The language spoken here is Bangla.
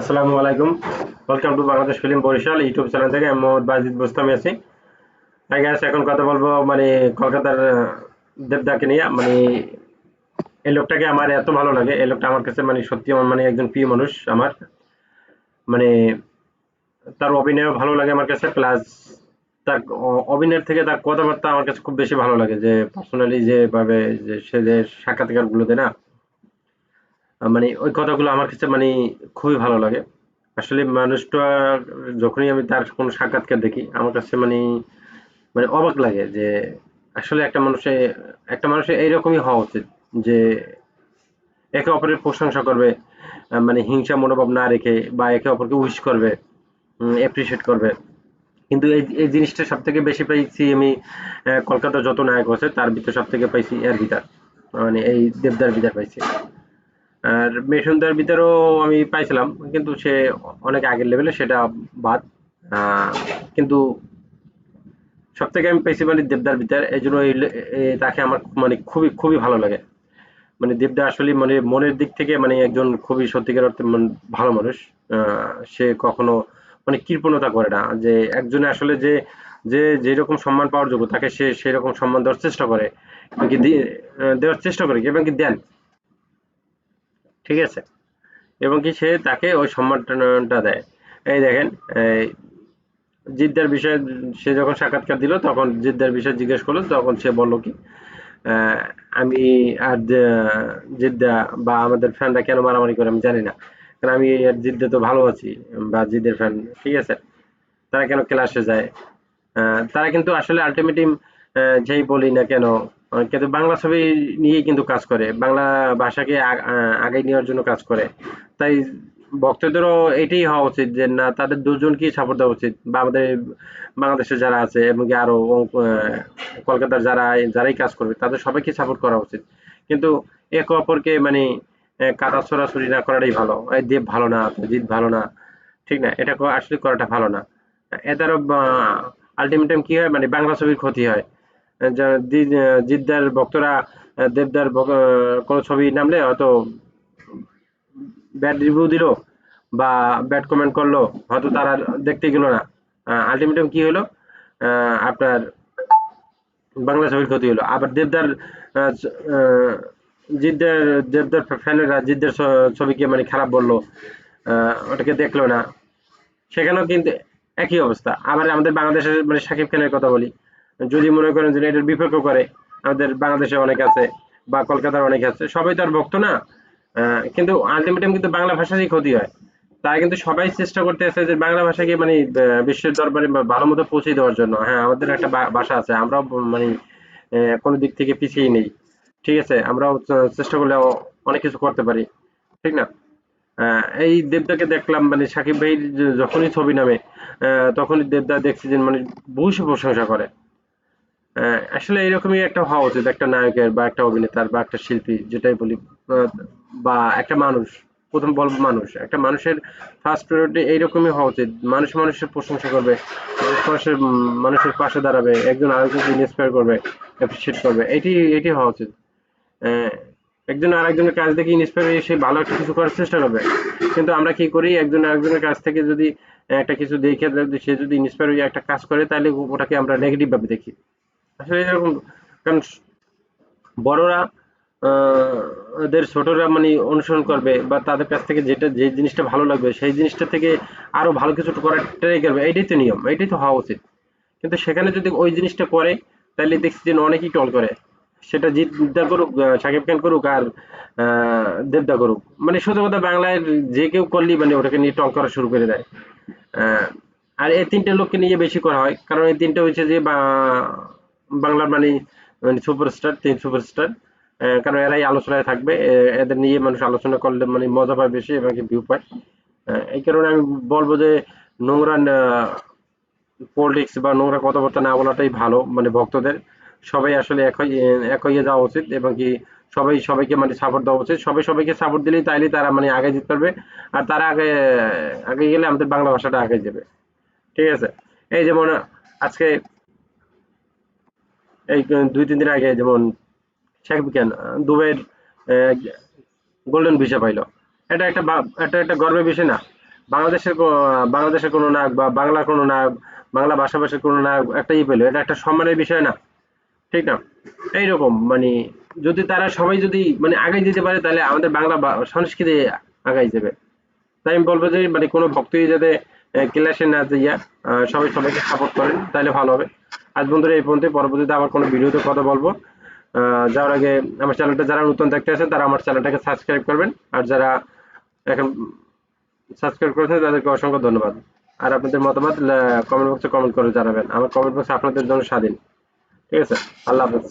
আসসালামু আলাইকুম। Welcome to Bangladesh film Barishal YouTube channel থেকে আমি মোহাম্মদ বাজিদ বোস্তামি আছি। তাই গ্যাস এখন কথা বলব মানে কলকাতার দেবদাকে নিয়ে। মানে এই লোকটাকে আমার এত ভালো লাগে। এই লোকটা আমার কাছে মানে সত্যি আমার মানে একজন প্রিয় মানুষ আমার। মানে তার অভিনয় ভালো লাগে আমার কাছে প্লাস তার অভিনয়ের থেকে তার কথাবার্তা আমার কাছে খুব বেশি ভালো লাগে। যে পার্সোনালি যেভাবে যে সে যে সাক্ষাৎকারগুলো দেয় না মানে ওই কথাগুলো আমার কাছে মানে খুবই ভালো লাগে। আসলে মানুষটা যখনই আমি তার কোনো সাক্ষাৎকার দেখি, আমার কাছে মানে মানে অবাক লাগে যে আসলে একটা মানুষে, একটা মানুষের এইরকমই হওয়া উচিত যে একে অপরের প্রশংসা করবে মানে হিংসা মনোভাব না রেখে বা একে অপরকে উইশ করবে এপ্রিসিয়েট করবে। কিন্তু এই এই জিনিসটা সব থেকে বেশি পাইছি আমি কলকাতার যত নায়ক আছে, তার ভিতরে সব থেকে পাইছি এর ভিতর মানে এই দেবদার ভিতর পাইছি। আর মেশনদার ভিতরেও আমি পাইছিলাম, কিন্তু সে অনেক আগের লেভেলে সেটা বাদ। কিন্তু সব থেকে আমি পেয়েছি মানে দেবদার ভিতর, এই জন্য তাকে আমার মানে খুবই খুবই ভালো লাগে। মানে দেবদা আসলে মানে মনের দিক থেকে মানে একজন খুবই সত্যিকার অর্থে ভালো মানুষ। সে কখনো মানে কৃপণতা করে না। যে একজনে আসলে যে যে, যেরকম সম্মান পাওয়ার যোগ্য, তাকে সে সেরকম সম্মান দেওয়ার চেষ্টা করে। দেওয়ার চেষ্টা করে, এবং কি দেন। ঠিক আছে? এবং কি সে তাকে ওই সম্মানটা দেয়। এই দেখেন জিদ্দার বিষয়ে সে যখন সাক্ষাৎকার দিল, তখন জিদ্দার বিষয়ে জিজ্ঞেস করল, তখন সে বলল কি আমি আর জিদ্দা বা আমাদের ফ্যানরা কেন মারামারি করে আমি জানি না। কারণ আমি আর জিদ্দা তো ভালো আছি, বা জিদ্দের ফ্যান ঠিক আছে? তারা কেন ক্লাসে যায়? তারা কিন্তু আসলে আলটিমেটিভ যেই বলি না কেন কিন্তু বাংলা ছবি নিয়েই কিন্তু কাজ করে। বাংলা ভাষাকে আগ- নেওয়ার জন্য কাজ করে। তাই ভক্তদেরও এটাই হওয়া উচিত যে না তাদের দুজনকেই সাপোর্ট দেওয়া উচিত। বা আমাদের বাংলাদেশে যারা আছে এবং কি আরও আহ, কলকাতার যারা যারাই কাজ করবে তাদের সবাইকে সাপোর্ট করা উচিত। কিন্তু একে অপরকে মানে কাদা ছোড়াছুড়ি না করাটাই ভালো। এই দেব ভালো না জিৎ ভালো না ঠিক না? এটা আসলে করাটা ভালো না। এটার আলটিমেটাম কি হয়? মানে বাংলা ছবির ক্ষতি হয়। জিদ্দার ভক্তরা দেবদার কোনো ছবি নামলে হয়তো ব্যাড রিভিউ দিলো বা ব্যাড কমেন্ট করল, হয়তো তারা দেখতে গেল না। আলটিমেটাম কি হলো? আপনার বাংলা ছবির ক্ষতি হলো। আবার দেবদার জিদ্দার, দেবদার ফ্যানেরা জিদ্দার ছবিকে মানে খারাপ বলল। ওটাকে দেখল না। সেখানেও কিন্তু একই অবস্থা। আবার আমাদের বাংলাদেশের মানে শাকিব খানের কথা বলি। যদি মনে করেন যে এটার বিপক্ষ করে, আমাদের বাংলাদেশে অনেক আছে বা কলকাতার অনেক আছে, সবাই তো আর ভক্ত না। কিন্তু আলটিমেটাম কিন্তু বাংলা ভাষারই ক্ষতি হয়। তাই কিন্তু সবাই চেষ্টা করতে আছে যে বাংলা ভাষাকে মানে বিশ্বের দরবারে ভালো মতো পৌঁছে দেওয়ার জন্য। হ্যাঁ আমাদের একটা ভাষা আছে, আমরাও মানে কোনো দিক থেকে পিছিয়ে নেই। ঠিক আছে, আমরাও চেষ্টা করলে অনেক কিছু করতে পারি। ঠিক না? এই দেবদাকে দেখলাম মানে সাকিব ভাই যখনই ছবি নামে তখনই দেবদা দেখছি যে মানে বসে প্রশংসা করে। আসলে এরকমই একটা হওয়া উচিত, একটা নায়কের বা একটা অভিনেতার বা একটা শিল্পী, যেটাই বলি বা একটা মানুষ, প্রথম বলব মানুষ, একটা মানুষের ফার্স্ট প্রায়োরিটি এইরকমই হওয়া উচিত। মানুষ মানুষের প্রশংসা করবে, মানুষ মানুষের মানুষের পাশে দাঁড়াবে, একজন আরেকজনকে ইন্সপায়ার করবে অ্যাপ্রিসিয়েট করবে, এটি এটি হওয়া উচিত। একজন আরেকজনের কাজ দেখে ইন্সপায়ার হয়ে সে ভালো একটা কিছু করার চেষ্টা করবে। কিন্তু আমরা কি করি, একজন আরেকজনের কাছ থেকে যদি একটা কিছু দেখে, সে যদি ইন্সপায়ার হয়ে একটা কাজ করে, তাহলে ওটাকে আমরা নেগেটিভ ভাবে দেখি। আসলে এরকম, কারণ বড়রা ওদের ছোটরা মানে অনুসরণ করবে বা তাদের কাছ থেকে যেটা, যে জিনিসটা ভালো লাগবে সেই জিনিসটা থেকে আরও ভালো কিছু করার ট্রাই করবে। এটাই তো নিয়ম, এটাই তো হওয়া উচিত। কিন্তু সেখানে যদি ওই জিনিসটা করে, তাহলে দেখছি যে অনেকেই টল করে। সেটা জিদ্দা করুক শাকিব খান করুক আর দেবদা করুক। মানে সোজা কথা বাংলায় যে কেউ করলেই মানে ওটাকে নিয়ে টল করা শুরু করে দেয়। আর এই তিনটে লোককে নিয়ে বেশি করা হয়। কারণ এই তিনটে হচ্ছে যে বা- বাংলার মানে মানে সুপারস্টার তিন সুপারস্টার কারণ এরাই আলোচনায় থাকবে এদের নিয়ে মানুষ আলোচনা করলে মানে মজা পায় বেশি এবং ভিউ পায়। এই কারণে আমি বলব যে নোংরা পলিটিক্স বা নোংরা কথাবার্তা না বলাটাই ভালো মানে ভক্তদের। সবাই আসলে এক হয়ে এক হয়ে যাওয়া উচিত এবং কি সবাই, সবাইকে মানে সাপোর্ট দেওয়া উচিত। সবাই, সবাইকে সাপোর্ট দিলেই তাইলে তারা মানে আগে যেতে পারবে আর তারা আগে আগে গেলে আমাদের বাংলা ভাষাটা আগে যাবে। ঠিক আছে? এই যেমন আজকে এই দুই তিন দিন আগে যেমন খান আহ, দুবাইয়ের গোল্ডেন ভিসা পাইলো। এটা একটা এটা একটা গর্বের বিষয় না। বাংলাদেশের বাংলাদেশের কোনো নায়ক বা বাংলার কোনো নায়ক বাংলা ভাষাভাষীর কোনো নায়ক একটা ই পেল। এটা একটা সম্মানের বিষয় না। ঠিক না? এইরকম মানে যদি তারা সবাই যদি মানে আগাই যেতে পারে তাহলে আমাদের বাংলা সংস্কৃতি আগাই যাবে তাই আমি বলব যে মানে কোনো ভক্তই যাতে ক্লাসে না যাইয়া সবাই সবাইকে সাপোর্ট করেন তাহলে ভালো হবে। আজ বন্ধুরা এই পর্যন্ত পরবর্তীতে আবার কোনো ভিডিওতে কথা বলব। যাওয়ার আগে আমার চ্যানেলটা যারা নতুন দেখতে আছেন, তারা আমার চ্যানেলটাকে সাবস্ক্রাইব করবেন। আর যারা এখন সাবস্ক্রাইব করেছেন, তাদেরকে অসংখ্য ধন্যবাদ। আর আপনাদের মতামত কমেন্ট বক্সে কমেন্ট করে জানাবেন। আমার কমেন্ট বক্স আপনাদের জন্য স্বাধীন। ঠিক আছে? আল্লাহ হাফেজ।